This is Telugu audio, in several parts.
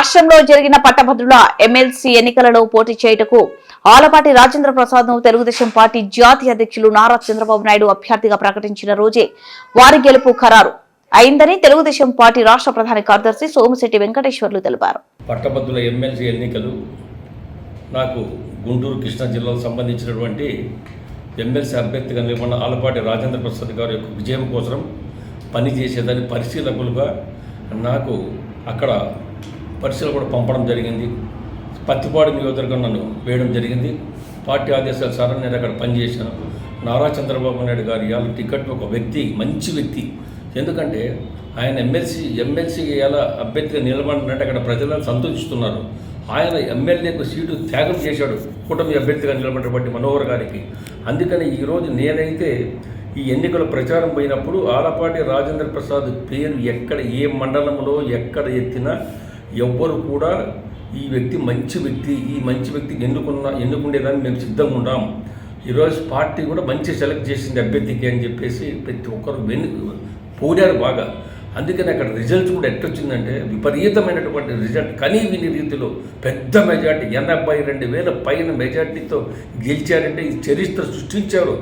రాష్ట్రంలో జరిగిన పట్టభద్రుల ఎమ్మెల్సీ ఎన్నికలలో పోటీ చేయుటకు ఆలపాటి రాజేంద్ర ప్రసాద్ను తెలుగుదేశం పార్టీ జాతీయ అధ్యక్షులు నారా చంద్రబాబు నాయుడు అభ్యర్థిగా ప్రకటించిన రోజే వారి గెలుపు ఖరారు. అయిందని తెలుగుదేశం పార్టీ రాష్ట్ర ప్రధాన కార్యదర్శి సోమిశెట్టి వెంకటేశ్వర్లు తెలిపారు. పట్టభద్రుల ఎమ్మెల్సీ ఎన్నికలు నాకు గుంటూరు కృష్ణా జిల్లాకు సంబంధించినటువంటి ఎమ్మెల్సీ అభ్యర్థిగా నిలబడిన ఆలపాటి రాజేంద్ర ప్రసాద్ గారి యొక్క విజయం కోసం పనిచేసేదాన్ని పరిశీలకులుగా నాకు అక్కడ పరిశీలన కూడా పంపడం జరిగింది. పత్తిపాడు నియోజకవర్గం నన్ను వేయడం జరిగింది. పార్టీ ఆదేశాలు సార్ నేను అక్కడ పనిచేశాను. నారా చంద్రబాబు నాయుడు గారి ఇవాళ టికెట్ ఒక వ్యక్తి మంచి వ్యక్తి. ఎందుకంటే ఆయన ఎమ్మెల్సీ ఎమ్మెల్సీ ఎలా అభ్యర్థిగా నిలబడినట్టు అక్కడ ప్రజలను సంతోషిస్తున్నారు. ఆయన ఎమ్మెల్యేకు సీటు త్యాగం చేశాడు. కూటమి అభ్యర్థిగా నిలబడినటువంటి మనోహర్ గారికి. అందుకని ఈరోజు నేనైతే ఈ ఎన్నికల ప్రచారం పోయినప్పుడు ఆలపాటి రాజేంద్ర ప్రసాద్ పేరు ఎక్కడ ఏ మండలంలో ఎక్కడ ఎత్తినా ఎవ్వరు కూడా ఈ వ్యక్తి మంచి వ్యక్తి ఈ మంచి వ్యక్తికి ఎన్నుకున్న ఎన్నుకుండేదాన్ని మేము సిద్ధంగా ఉన్నాం ఈరోజు పార్టీ కూడా మంచి సెలెక్ట్ చేసింది అభ్యర్థికి అని చెప్పేసి ప్రతి ఒక్కరు వెను పోరారు బాగా. అందుకని అక్కడ రిజల్ట్స్ కూడా ఎట్టొచ్చిందంటే విపరీతమైనటువంటి రిజల్ట్. కనీ విని రీతిలో పెద్ద మెజార్టీ ఎనభై రెండు వేల పైన మెజార్టీతో గెలిచారంటే ఈ చరిత్ర సృష్టించారు.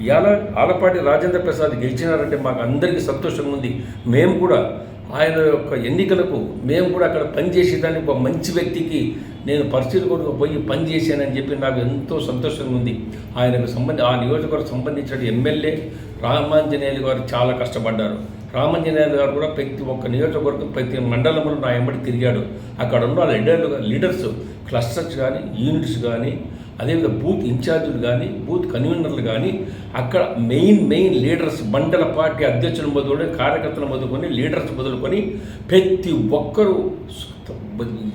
ఇవాళ ఆలపాటి రాజేంద్ర ప్రసాద్ గెలిచినారంటే మాకు అందరికీ సంతోషంగా ఉంది. మేము కూడా ఆయన యొక్క ఎన్నికలకు మేము కూడా అక్కడ పనిచేసేదానికి ఒక మంచి వ్యక్తికి నేను పరిస్థితి కొడుకు పోయి పనిచేశానని చెప్పి నాకు ఎంతో సంతోషంగా ఉంది. ఆయనకు సంబంధి ఆ నియోజకవర్గం సంబంధించిన ఎమ్మెల్యే రామాంజనేయులు గారు చాలా కష్టపడ్డారు. రామాంజనేయులు గారు కూడా ప్రతి ఒక్క నియోజకవర్గం ప్రతి మండలంలో నా ఎంబడి తిరిగాడు. అక్కడ ఉన్న లీడర్లు లీడర్స్ క్లస్టర్స్ కానీ యూనిట్స్ కానీ అదేవిధంగా బూత్ ఇన్ఛార్జీలు కానీ బూత్ కన్వీనర్లు కానీ అక్కడ మెయిన్ మెయిన్ లీడర్స్ మండల పార్టీ అధ్యక్షులు మొదలుకొని కార్యకర్తలు మొదలుకొని లీడర్స్ మొదలుకొని ప్రతి ఒక్కరూ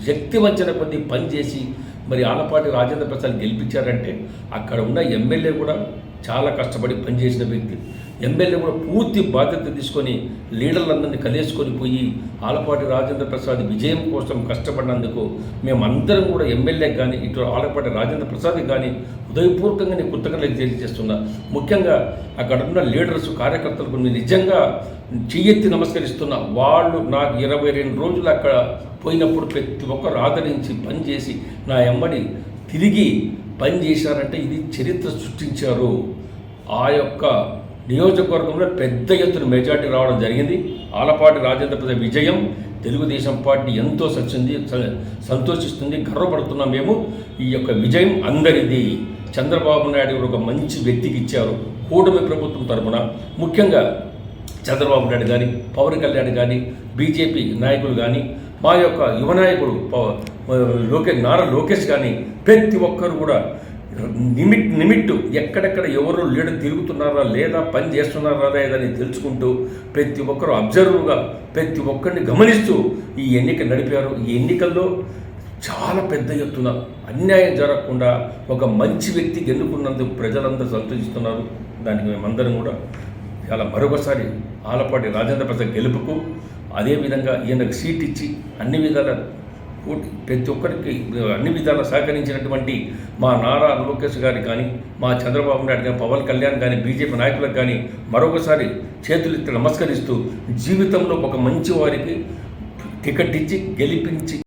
శక్తివంచన కొద్ది పనిచేసి మరి ఆలపాటి రాజేంద్ర ప్రసాద్ గెలిపించారంటే అక్కడ ఉన్న ఎమ్మెల్యే కూడా చాలా కష్టపడి పనిచేసిన వ్యక్తి. ఎమ్మెల్యే కూడా పూర్తి బాధ్యత తీసుకొని లీడర్లందరినీ కలేసుకొని పోయి ఆలపాటి రాజేంద్ర ప్రసాద్ విజయం కోసం కష్టపడినందుకు మేమందరం కూడా ఎమ్మెల్యేకి కానీ ఇటు ఆలపాటి రాజేంద్ర ప్రసాద్కి కానీ హృదయపూర్వకంగా నేను కృతజ్ఞతలు తెలియజేస్తున్నా. ముఖ్యంగా అక్కడ ఉన్న లీడర్స్ కార్యకర్తలకు నేను నిజంగా చెయ్యెత్తి నమస్కరిస్తున్నా. వాళ్ళు నాకు ఇరవై రెండు రోజులు అక్కడ పోయినప్పుడు ప్రతి ఒక్కరు ఆదరించి పనిచేసి నా ఎమ్మడి తిరిగి పని చేశారంటే ఇది చరిత్ర సృష్టించారు. ఆ యొక్క నియోజకవర్గంలో పెద్ద ఎత్తున మెజార్టీ రావడం జరిగింది. ఆలపాటి రాజేంద్ర ప్రసాద్ విజయం తెలుగుదేశం పార్టీ ఎంతో సచ్చింది సంతోషిస్తుంది గర్వపడుతున్నాం మేము. ఈ యొక్క విజయం అందరిది. చంద్రబాబు నాయుడు గారు ఒక మంచి వ్యక్తికి ఇచ్చారు. కూటమి ప్రభుత్వం తరఫున ముఖ్యంగా చంద్రబాబు నాయుడు కానీ పవన్ కళ్యాణ్ కానీ బీజేపీ నాయకులు కానీ మా యొక్క యువ నాయకుడు లోకే లోకేష్ నారా లోకేష్ కానీ ప్రతి ఒక్కరు కూడా నిమిట్ నిమిట్టు ఎక్కడెక్కడ ఎవరు లీడర్ తిరుగుతున్నారా లేదా పని చేస్తున్నారా లేదని తెలుసుకుంటూ ప్రతి ఒక్కరు అబ్జర్వ్గా ప్రతి ఒక్కరిని గమనిస్తూ ఈ ఎన్నిక నడిపారు. ఈ ఎన్నికల్లో చాలా పెద్ద ఎత్తున అన్యాయం జరగకుండా ఒక మంచి వ్యక్తికి ఎన్నుకున్నందుకు ప్రజలందరూ సంతోషిస్తున్నారు. దానికి మేమందరం కూడా చాలా మరొకసారి ఆలపాటి రాజేంద్ర ప్రసాద్ గెలుపుకు అదేవిధంగా ఈయనకు సీట్ ఇచ్చి అన్ని విధాల ప్రతి ఒక్కరికి అన్ని విధాలా సహకరించినటువంటి మా నారా లోకేష్ గారికి కానీ మా చంద్రబాబు నాయుడు కానీ పవన్ కళ్యాణ్ కానీ బీజేపీ నాయకులకు కానీ మరొకసారి చేతులెత్తి నమస్కరిస్తూ జీవితంలో ఒక మంచి వారికి టికెట్ ఇచ్చి గెలిపించి